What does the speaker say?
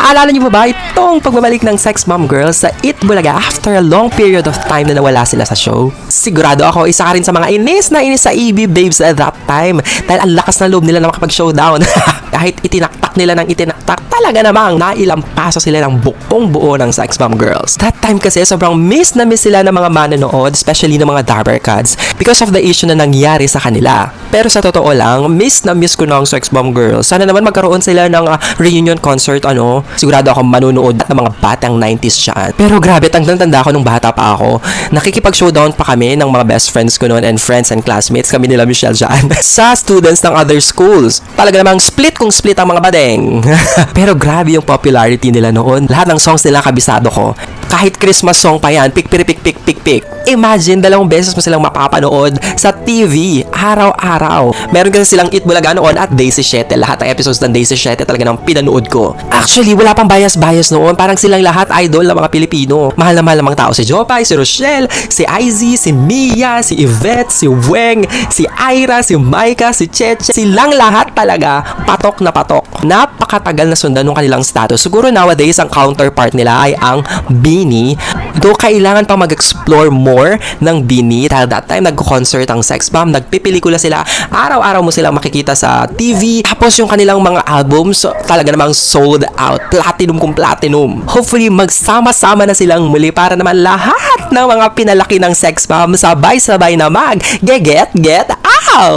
Naaalala niyo ba ba itong pagbabalik ng Sex Mom Girls sa It Bulaga after a long period of time na nawala sila sa show? Sigurado ako isa ka rin sa mga inis na inis sa EB Babes at that time dahil ang lakas na loob nila na makapag-showdown. Kahit itinaktak nila ng itinaktak, talaga namang nailampaso sila ng bukong buo ng Sex Mom Girls. That time kasi sobrang miss na miss sila ng mga manonood, especially ng mga Dabber Cats because of the issue na nangyari sa kanila. Pero sa totoo lang, miss na miss ko ng Sex Bomb Girls. Sana naman magkaroon sila ng ah, reunion concert, ano. Sigurado ako manunood at ng mga batang 90s siya. Pero grabe, tandang-tanda ako nung bata pa ako. Nakikipag-showdown pa kami ng mga best friends ko noon and friends and classmates kami nila Michelle dyan. sa students ng other schools. Talaga namang split kung split ang mga badeng. Pero grabe yung popularity nila noon. Lahat ng songs nila kabisado ko. Kahit Christmas song pa yan, pik pik pik pik pik. Imagine, dalawang beses mo silang mapapanood sa TV, araw-araw. Meron kasi silang Eat Bulaga noon at Daisy 7. Lahat ng episodes ng Daisy 7 talaga nang pinanood ko. Actually, wala pang bias-bias noon. Parang silang lahat idol ng mga Pilipino. Mahal na mahal ng mga tao si Jopay, si Rochelle, si Izzy, si Mia, si Yvette, si Weng, si Ira, si Maika, si Cheche. Silang lahat talaga patok na patok. Napakatagal na sundan ng kanilang status. Siguro nowadays ang counterpart nila ay ang Bini. Though kailangan pang mag-explore more ng Bini dahil that time nag-concert ang Sex Bomb, nagpipelikula sila. Araw-araw mo silang makikita sa TV. Tapos yung kanilang mga albums talaga namang sold out. Platinum kung platinum. Hopefully magsama-sama na silang muli para naman lahat ng mga pinalaki ng Sex Bomb sabay-sabay na mag get get out!